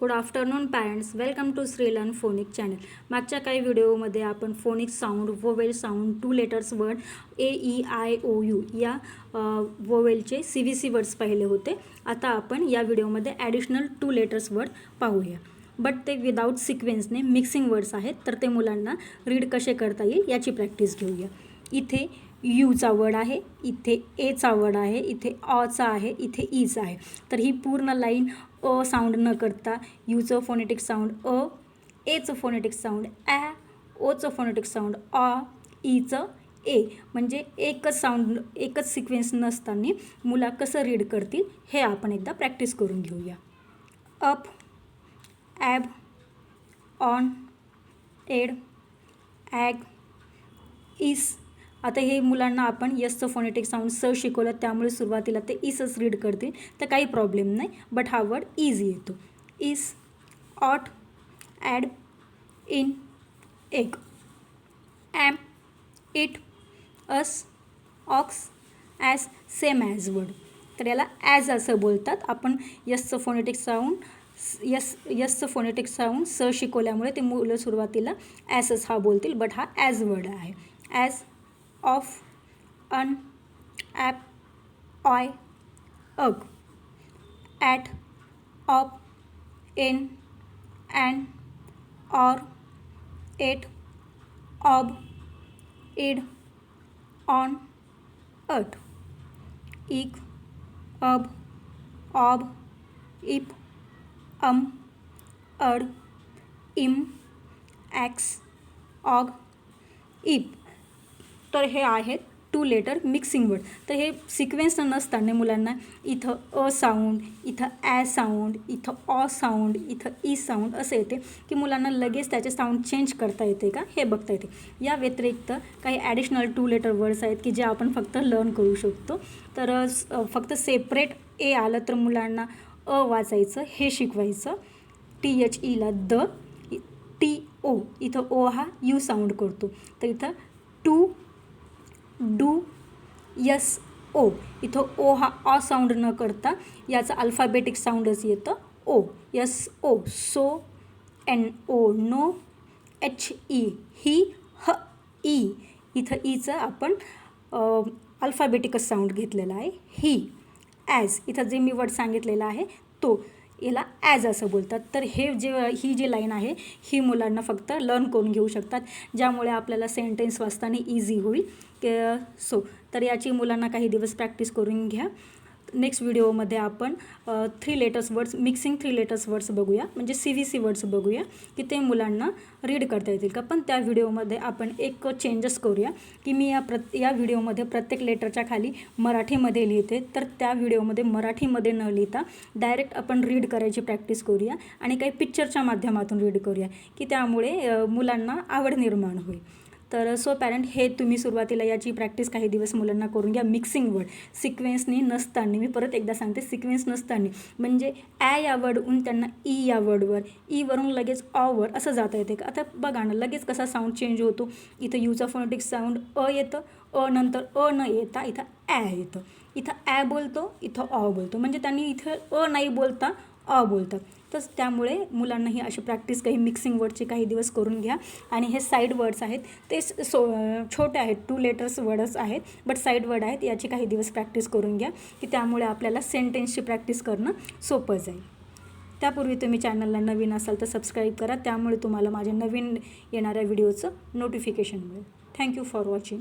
Good afternoon parents welcome to श्रीलन phonic channel मागच्या काही व्हिडिओमध्ये आपण phonic sound vowel sound two letters word A E I O U या वोवेलचे C V C words पाहिले होते. आता आपण या व्हिडिओमध्ये ॲडिशनल टू लेटर्स वर्ड पाहूया. बट ते विदाऊट सिक्वेन्सने मिक्सिंग वर्ड्स आहेत तर ते मुलांना रीड कसे करता येईल याची प्रॅक्टिस घेऊया. इथे यूचा वर्ड आहे इथे एचा वर्ड आहे इथे ऑचा आहे इथे ईचा आहे. तर ही पूर्ण लाईन अ साऊंड न करता यूचं फोनेटिक साऊंड अ एचं फोनेटिक साऊंड ॲ ओचं फोनेटिक साऊंड ऑ ईचं ए. म्हणजे एकच साऊंड एकच सिक्वेन्स नसताना मुला कसं रीड करतील हे आपण एकदा प्रॅक्टिस करून घेऊया. Up ab on ed ag is आता हे मुलांना आपण यसचं फोनेटिक साऊंड स शिकवलं त्यामुळे सुरुवातीला ते इसच रीड करतील. तर काही प्रॉब्लेम नाही. बट हा वर्ड इझी येतो. इस ऑट ॲड इन एक am it us ox as same as word तर याला ॲज असं बोलतात. आपण यसचं फोनेटिक साऊंड यस यसचं फोनेटिक साऊंड स शिकवल्यामुळे ते मुलं सुरुवातीला ॲसच हा बोलतील. बट हा ॲज वर्ड आहे. As of an app I ug at up in an or it ob id on at, ik of, ob ip um ad im x, og ip. तर हे आहेत टू लेटर मिक्सिंग वर्ड तर हे sequence नसताना मुलांना इथं a sound इथं ॲ साऊंड इथं ऑ साऊंड इथं e ई साऊंड असं येते की मुलांना लगेच त्याचे साऊंड चेंज करता येते का? हे बघता येते. या व्यतिरिक्त काही ॲडिशनल टू लेटर वर्ड्स आहेत की जे आपण फक्त लर्न करू शकतो. तर फक्त सेपरेट ए आलं तर मुलांना अ वाचायचं हे शिकवायचं. टी एच ईला द टी ओ इथं ओ हा यू साऊंड करतो. तर इथं टू डू यस ओ. इथं ओ हा ऑ साऊंड न करता याचं अल्फाबेटिक साऊंडच येतं. O S O. So N O no H E. He ह ई. इथं ईचं आपण अल्फाबेटिकच साऊंड घेतलेला आहे. ही ॲज इथं जे मी वर्ड सांगितलेला आहे तो. याला ॲज असं बोलतात. तर हे जे ही जी लाईन आहे ही मुलांना फक्त लर्न करून घेऊ शकतात. ज्यामुळे आपल्याला सेंटेन्स वाचताना इझी होईल. के सो तर याची मुलांना काही दिवस प्रॅक्टिस करून घ्या. नेक्स्ट व्हिडिओमध्ये आपण three letters words mixing three letters words बघूया. म्हणजे सी व्ही सी वर्ड्स बघूया की ते मुलांना रीड करता येतील का. पण त्या व्हिडिओमध्ये आपण एक चेंजेस करूया की मी या प्र या व्हिडिओमध्ये प्रत्येक लेटरच्या खाली मराठीमध्ये लिहिते. तर त्या व्हिडिओमध्ये मराठीमध्ये न लिहिता डायरेक्ट आपण रीड करायची प्रॅक्टिस करूया आणि काही पिक्चरच्या माध्यमातून रीड करूया की त्यामुळे मुलांना आवड निर्माण होईल. तर सो पॅरेंट हे तुम्ही सुरुवातीला याची प्रॅक्टिस काही दिवस मुलांना करून घ्या. मिक्सिंग वर्ड सिक्वेन्सनी नसताना. मी परत एकदा सांगते सिक्वेन्स नसताना. म्हणजे ॲ या वर्डहून त्यांना ई या वर्डवर ईवरून e लगेच ऑवर असं जाता येते. का आता बघा ना लगेच कसा साऊंड चेंज होतो. इथं यूचा फोनेटिक साऊंड अ येतं अ नंतर अ न येता इथं ॲ येतं. इथं ॲ बोलतो इथं ऑ बोलतो. म्हणजे त्यांनी इथं अ नाही बोलता अ बोलतात तर त्यामुळे मुलांनाही अशी प्रॅक्टिस काही मिक्सिंग वर्डची काही दिवस करून घ्या. आणि हे साईड वर्ड्स आहेत. ते सो छोटे आहेत. टू लेटर्स वर्डच आहेत. बट साईड वर्ड आहेत. याची काही दिवस प्रॅक्टिस करून घ्या. की त्यामुळे आपल्याला सेंटेन्सची प्रॅक्टिस करणं सोपं जाईल. त्यापूर्वी तुम्ही चॅनलला नवीन असाल तर सबस्क्राईब करा. त्यामुळे तुम्हाला माझ्या नवीन येणाऱ्या व्हिडिओचं नोटिफिकेशन मिळेल. Thank you for watching